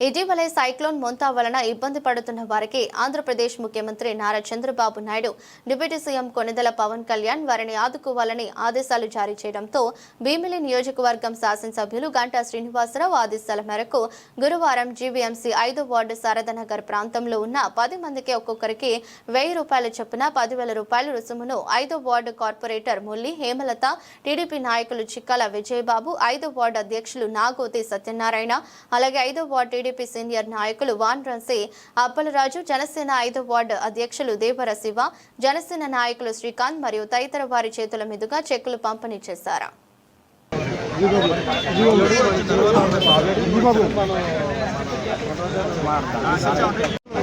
ఇటీవలే సైక్లోన్ మొంతా వలన ఇబ్బంది పడుతున్న వారికి ఆంధ్రప్రదేశ్ ముఖ్యమంత్రి నారా చంద్రబాబు నాయుడు డిప్యూటీ సీఎం కొనిదెల పవన్ కళ్యాణ్ వారిని ఆదుకోవాలని ఆదేశాలు జారీ చేయడంతో భీమిలి నియోజకవర్గం శాసనసభ్యులు గంటా శ్రీనివాసరావు ఆదేశాల మేరకు గురువారం జీవీఎంసీ ఐదో వార్డు శారదనగర్ ప్రాంతంలో ఉన్న పది మందికి ఒక్కొక్కరికి వెయ్యి రూపాయల చొప్పున పదివేల రూపాయల రుసుమును ఐదో ward corporator Mulli Hemalatha TDP నాయకులు చిక్కాల విజయబాబు ఐదో వార్డు అధ్యక్షులు నాగోతి సత్యనారాయణ అలాగే ఐదో వార్డు టీడీపీ సీనియర్ నాయకులు వాన్ రంసే అప్పలరాజు జనసేన ఐదో వార్డు అధ్యక్షులు దేవర శివ జనసేన నాయకులు శ్రీకాంత్ మరియు తదితర వారి చేతుల మీదుగా చెక్కులు పంపిణీ చేశారు.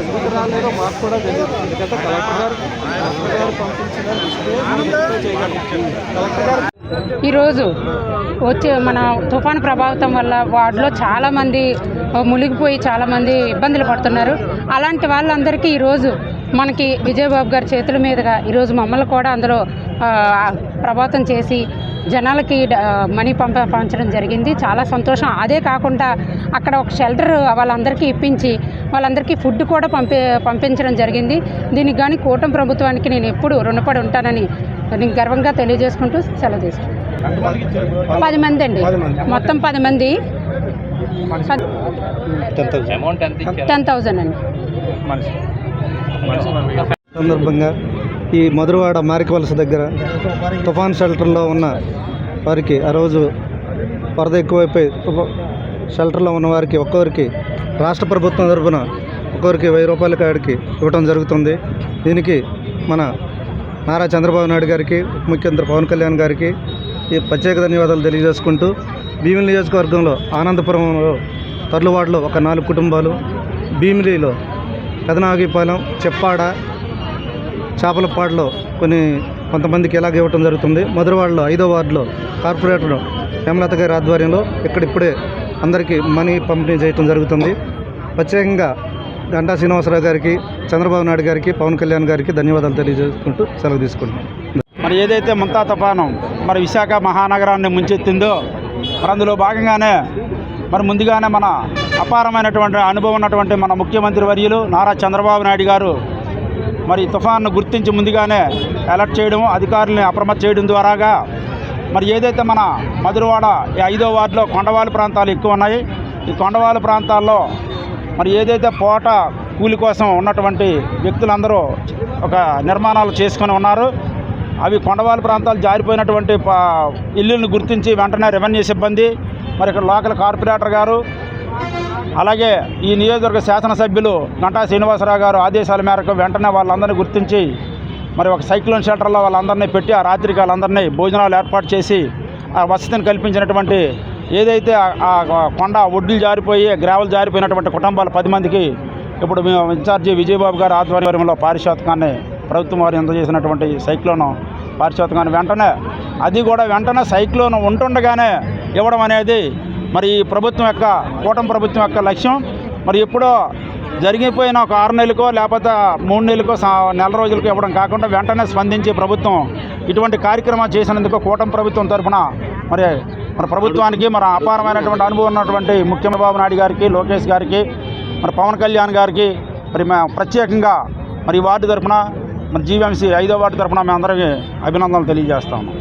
ఎందుకు రాలేదో మాకు కూడా తెలియదు ఎందుకంటే కలెక్టర్ గారు కలెక్టర్ గారు పంపించిన లిస్టులో చేయగలం కలెక్టర్ గారు ఈరోజు వచ్చే మన తుఫాను ప్రభావితం వల్ల వార్డులో చాలామంది మునిగిపోయి చాలామంది ఇబ్బందులు పడుతున్నారు. అలాంటి వాళ్ళందరికీ ఈరోజు మనకి విజయబాబు గారి చేతుల మీదుగా ఈరోజు మమ్మల్ని కూడా అందులో ప్రభావితం చేసి జనాలకి మనీ పంప పంచడం జరిగింది. చాలా సంతోషం. అదే కాకుండా అక్కడ ఒక షెల్టర్ వాళ్ళందరికీ ఇప్పించి వాళ్ళందరికీ ఫుడ్ కూడా పంపి పంపించడం జరిగింది. దీనికి కానీ కూటమి ప్రభుత్వానికి నేను ఎప్పుడు రుణపడి ఉంటానని నేను గర్వంగా తెలియజేసుకుంటూ సెలవు తీసుకుంటాను పది మంది అండి. మొత్తం పది మంది. టెన్ థౌజండ్ అండి. సందర్భంగా ఈ మధురవాడ మారికవలస దగ్గర తుఫాన్ షెల్టర్లో ఉన్న వారికి ఆ రోజు వరద ఎక్కువైపోయి తుఫా షెల్టర్లో ఉన్న వారికి ఒక్కొక్కరికి రాష్ట్ర ప్రభుత్వం తరఫున ఒక్కొక్కరికి వెయ్యి రూపాయల కాడికి ఇవ్వడం జరుగుతుంది. దీనికి మన నారా చంద్రబాబు నాయుడు గారికి ముఖ్యమంత్రి పవన్ కళ్యాణ్ గారికి ఈ ప్రత్యేక ధన్యవాదాలు తెలియజేసుకుంటూ భీమిలి నియోజకవర్గంలో ఆనందపురంలో తర్లువాడలో ఒక నాలుగు కుటుంబాలు భీమిలిలో పెదనాగిపాలెం చెప్పాడ చేపల పాడలో కొన్ని కొంతమందికి ఇలాగ ఇవ్వటం జరుగుతుంది. మధురవాడలో ఐదో వార్డులో కార్పొరేటర్ హేమలత గారి ఆధ్వర్యంలో ఇక్కడిప్పుడే అందరికీ మనీ పంపిణీ చేయటం జరుగుతుంది. ప్రత్యేకంగా గంటా శ్రీనివాసరావు గారికి చంద్రబాబు నాయుడు గారికి పవన్ కళ్యాణ్ గారికి ధన్యవాదాలు తెలియజేసుకుంటూ సెలవు తీసుకుంటున్నాం. మరి ఏదైతే ముంతా తుఫానం మరి విశాఖ మహానగరాన్ని ముంచెత్తిందో మరి అందులో భాగంగానే మరి ముందుగానే మన అపారమైనటువంటి అనుభవం ఉన్నటువంటి మన ముఖ్యమంత్రి వర్యులు నారా చంద్రబాబు నాయుడు గారు మరి తుఫాన్ను గుర్తించి ముందుగానే అలర్ట్ చేయడం అధికారుల్ని అప్రమత్తం చేయడం ద్వారాగా మరి ఏదైతే మన మధురవాడ ఈ ఐదో వార్డులో కొండవాళ్ళ ప్రాంతాలు ఎక్కువ ఉన్నాయి ఈ కొండవాళ్ళ ప్రాంతాల్లో మరి ఏదైతే పోట కూలి కోసం ఉన్నటువంటి వ్యక్తులందరూ ఒక నిర్మాణాలు చేసుకొని ఉన్నారు. అవి కొండవాళ్ళ ప్రాంతాలు జారిపోయినటువంటి ఇల్లులను గుర్తించి వెంటనే రెవెన్యూ సిబ్బంది మరి ఇక్కడ లోకల్ కార్పొరేటర్ గారు అలాగే ఈ నియోజకవర్గ శాసనసభ్యులు గంటా శ్రీనివాసరావు గారు ఆదేశాల మేరకు వెంటనే వాళ్ళందరినీ గుర్తించి మరి ఒక సైక్లోన్ షెల్టర్లో వాళ్ళందరినీ పెట్టి ఆ రాత్రికి వాళ్ళందరినీ భోజనాలు ఏర్పాటు చేసి ఆ వసతిని కల్పించినటువంటి ఏదైతే ఆ- కొండ ఒడ్డులు జారిపోయి గ్రావెల్ జారిపోయినటువంటి కుటుంబాల పది మందికి ఇప్పుడు మేము ఇన్ఛార్జి విజయబాబు గారి ఆధ్వర్యంలో పారిశోతకాన్ని ప్రభుత్వం వారు అందజేసినటువంటి సైక్లోన్ పారిశోతకాన్ని వెంటనే అది కూడా వెంటనే సైక్లోన్ ఉంటుండగానే ఇవ్వడం అనేది మరి ఈ ప్రభుత్వం యొక్క కూటమి ప్రభుత్వం యొక్క లక్ష్యం. మరి ఎప్పుడో జరిగిపోయిన ఒక ఆరు నెలలకో లేకపోతే మూడు నెలలకో నెల రోజులకో ఇవ్వడం కాకుండా వెంటనే స్పందించి ప్రభుత్వం ఇటువంటి కార్యక్రమాలు చేసినందుకు కూటమి ప్రభుత్వం తరఫున మరి మన ప్రభుత్వానికి మన అపారమైనటువంటి అనుభవం ఉన్నటువంటి ముఖ్యమంత్రి బాబు నాయుడు గారికి లోకేష్ గారికి మరి పవన్ కళ్యాణ్ గారికి మరి ప్రత్యేకంగా మరి వార్డు తరఫున మరి జీవీఎంసీ ఐదో వార్డు తరఫున మేము అందరికీ అభినందనలు తెలియజేస్తాము